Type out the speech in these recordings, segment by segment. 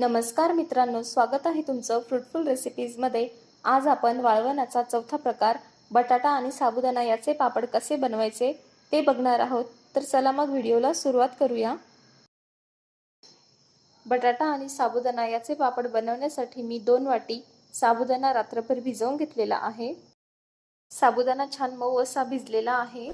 नमस्कार मित्रांनो स्वागत आहे तुमचं फ्रुटफुल रेसिपीजमध्ये आज आपण वाळवणाचा चौथा प्रकार बटाटा आणि साबुदाणा याचे पापड कसे बनवायचे ते बघणार आहोत. तर चला मग व्हिडिओला सुरुवात करूया. बटाटा आणि साबुदाणा याचे पापड बनवण्यासाठी मी दोन वाटी साबुदाणा रात्रभर भिजवून घेतलेला आहे. साबुदाणा छान मऊ असा भिजलेला आहे.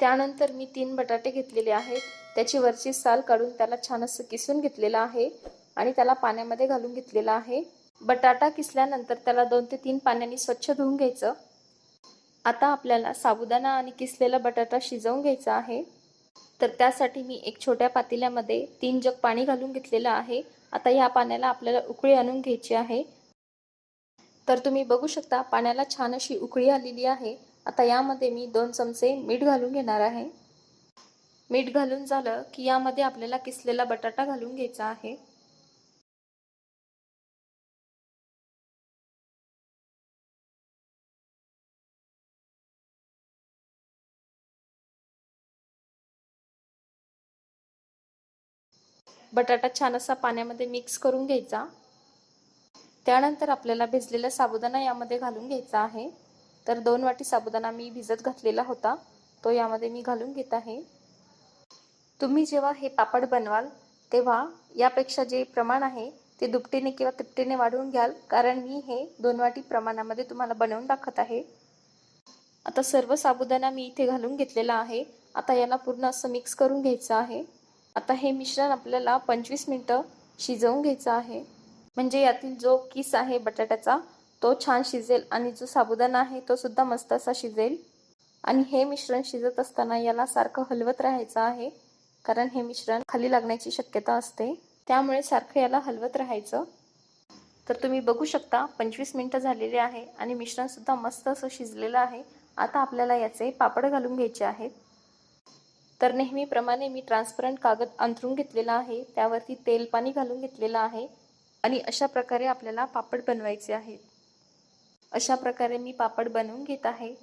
त्यानंतर मी तीन बटाटे घेतलेले आहेत. त्याची वरची साल काढून त्याला छान असं किसून घेतलेलं आहे. आणि त्याला पाण्यामध्ये घालून घेतलेला आहे. बटाटा किसल्यानंतर त्याला दोन ते तीन पाण्याने स्वच्छ धुवून घ्यायचं. आता आपल्याला साबुदाणा आणि किसलेला बटाटा शिजवून घ्यायचा आहे. तर त्यासाठी मी एक छोट्या पातेल्यामध्ये तीन जग पाणी घालून घेतलेलं आहे. आता या पाण्याला आपल्याला उकळी आणून घ्यायची आहे. तर तुम्ही बघू शकता पाण्याला छान अशी उकळी आलेली आहे. आता यामध्ये मी दोन चमचे मीठ घालून घेणार आहे. मीठ घालून झालं की यामध्ये आपल्याला किसलेला बटाटा घालून घ्यायचा आहे. बटाटा छान असा पाण्यामध्ये मिक्स करून घ्यायचा. त्यानंतर आपल्याला भिजलेला साबुदाणा यामध्ये घालून घ्यायचा आहे. तर दोन वाटी साबुदाणा मी भिजत घातलेला होता. तो यामध्ये मी घालून घेत आहे. तुम्ही जेव्हा हे पापड बनवाल तेव्हा यापेक्षा जे प्रमाण आहे ते दुपटीने किंवा तिपटीने वाढवून घ्याल. कारण मी हे दोन वाटी प्रमाणामध्ये तुम्हाला बनवून दाखवत आहे. आता सर्व साबुदाणा मी इथे घालून घेतलेला आहे. आता याला पूर्ण असं मिक्स करून घ्यायचं आहे. आता हे मिश्रण आपल्याला पंचवीस मिनटं शिजवून घ्यायचं आहे. म्हणजे यातील जो किस आहे बटाट्याचा तो छान शिजेल आणि जो साबुदाणा आहे तो सुद्धा मस्त असा शिजेल. आणि हे मिश्रण शिजत असताना याला सारखं हलवत राहायचं आहे कारण हे मिश्रण खाली लागण्याची शक्यता असते. त्यामुळे सारखं याला हलवत राहायचं. तर तुम्ही बघू शकता पंचवीस मिनटं झालेले आहे आणि मिश्रण सुद्धा मस्त असं शिजलेलं आहे. आता आपल्याला याचे पापड घालून घ्यायचे आहेत. तर नेहमीप्रमाणे मी ट्रान्सपरंट कागद अंथरून घेतलेला आहे त्यावरती तेल पाणी घालून घेतलेलं आहे आणि अशा प्रकारे आपल्याला पापड बनवायचे आहेत. अशा प्रकारे मी पापड बनवून घेत आहे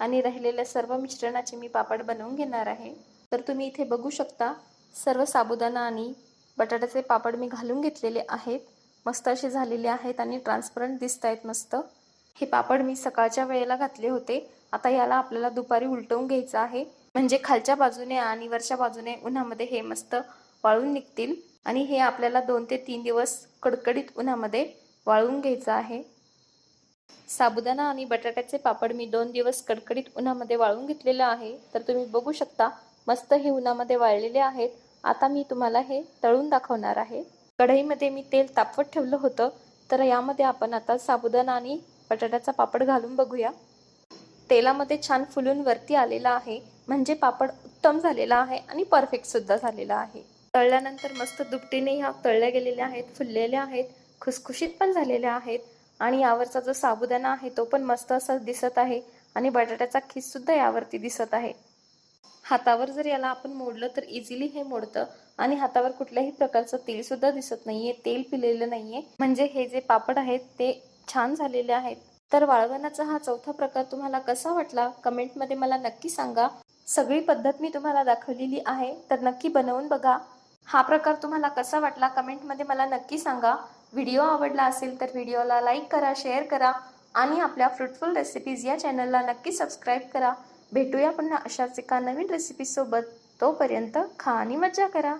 आणि राहिलेल्या सर्व मिश्रणाचे मी पापड बनवून घेणार आहे. तर तुम्ही इथे बघू शकता सर्व साबुदाणा आणि बटाट्याचे पापड मी घालून घेतलेले आहेत. मस्त असे झालेले आहेत आणि ट्रान्सपरंट दिसत आहेत मस्त. हे पापड मी सकाळच्या वेळेला घातले होते. आता याला आपल्याला दुपारी उलटवून घ्यायचं आहे. म्हणजे खालच्या बाजूने आणि वरच्या बाजूने उन्हामध्ये हे मस्त वाळून निघतील. आणि हे आपल्याला दोन ते तीन दिवस कडकडीत उन्हामध्ये वाळवून घ्यायचं आहे. साबुदाणा आणि बटाट्याचे पापड मी दोन दिवस कडकडीत उन्हामध्ये वाळून घेतलेलं आहे. तर तुम्ही बघू शकता मस्त हे उन्हामध्ये वाळलेले आहेत. आता मी तुम्हाला हे तळून दाखवणार आहे. कढईमध्ये मी तेल तापवत ठेवलं होतं. तर यामध्ये आपण आता साबुदाणा आणि बटाट्याचा पापड घालून बघूया. तेलामध्ये छान फुलून वरती आलेला आहे. म्हणजे पापड उत्तम झालेला आहे आणि परफेक्ट सुद्धा झालेला आहे. तळल्यानंतर मस्त दुपटीने ह्या तळल्या गेलेल्या आहेत फुललेल्या आहेत खुसखुशीत पण झालेल्या आहेत आणि यावरचा जो साबुदाणा आहे तो पण मस्त असा दिसत आहे आणि बटाट्याचा खीस सुद्धा यावरती दिसत आहे. हातावर जर याला आपण मोडलं तर इझिली हे मोडतं आणि हातावर कुठल्याही प्रकारचं तेल सुद्धा दिसत नाहीये तेल पिलेलं नाहीये. म्हणजे हे जे पापड आहेत ते छान झालेले आहेत. तर वाळवणाचा हा चौथा प्रकार तुम्हाला कसा वाटला? कमेंटमध्ये मला नक्की सांगा. सगळी पद्धत मी तुम्हाला दाखवलेली आहे. तर नक्की बनवून बघा. हा प्रकार तुम्हाला कसा वाटला? कमेंटमध्ये मला नक्की सांगा. व्हिडिओ आवडला असेल तर व्हिडिओला लाईक करा शेअर करा आणि आपल्या फ्रुटफुल रेसिपीज या चॅनलला नक्की सबस्क्राईब करा. भेटूया पुन्हा अशाच एका नवीन रेसिपीसोबत तोपर्यंत खा आणि मज्जा करा.